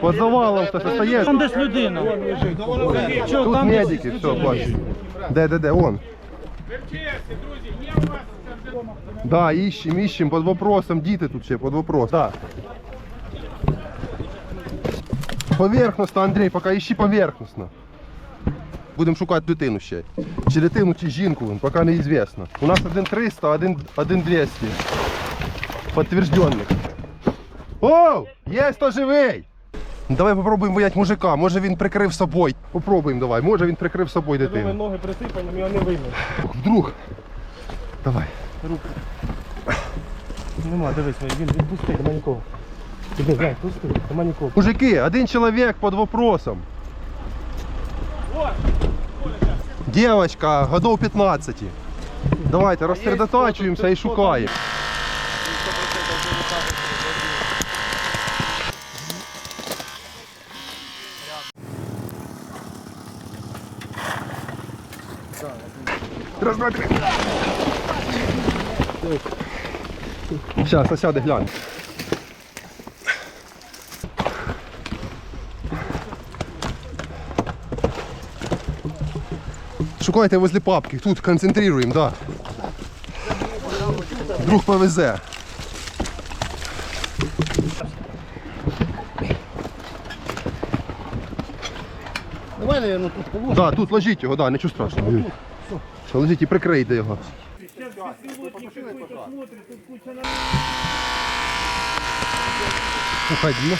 Под завалом хтось остається. Там десь людина. Тут там десь? медики, все, бачу. Де, де, де, он. Да, ищем, ищем, под вопросом, діти тут ще, под вопрос. Да. Поверхностно, Андрій, поки ищи поверхностно. Будемо шукати дитину ще. Чи дитину, чи жінку, поки неізвісно. У нас один 300, один, один 200. Підтверджених. О, є хто живий! Давай попробуємо бояти мужика. Може він прикрив собою. Попробуємо давай. Може він прикрив собою дитину. Ноги присипані, його не вийме. Вдруг. Давай. Нема, дивись, він, пустий, нема нікого. Іди, глянь, пустий, нема нікого. Мужики, один человек под вопросом. Девочка, годов 15. Давайте розсередотачуємося і шукаємо. Раз, два, три. Сейчас, сосяде глянь. Шукайте возле папки, тут концентруємо, да. Вдруг повезе. Давай, наверное, тут положимо. Да, тут ложіть його, да, нічого страшного. Все, ложіть і прикрийте його. Уходи.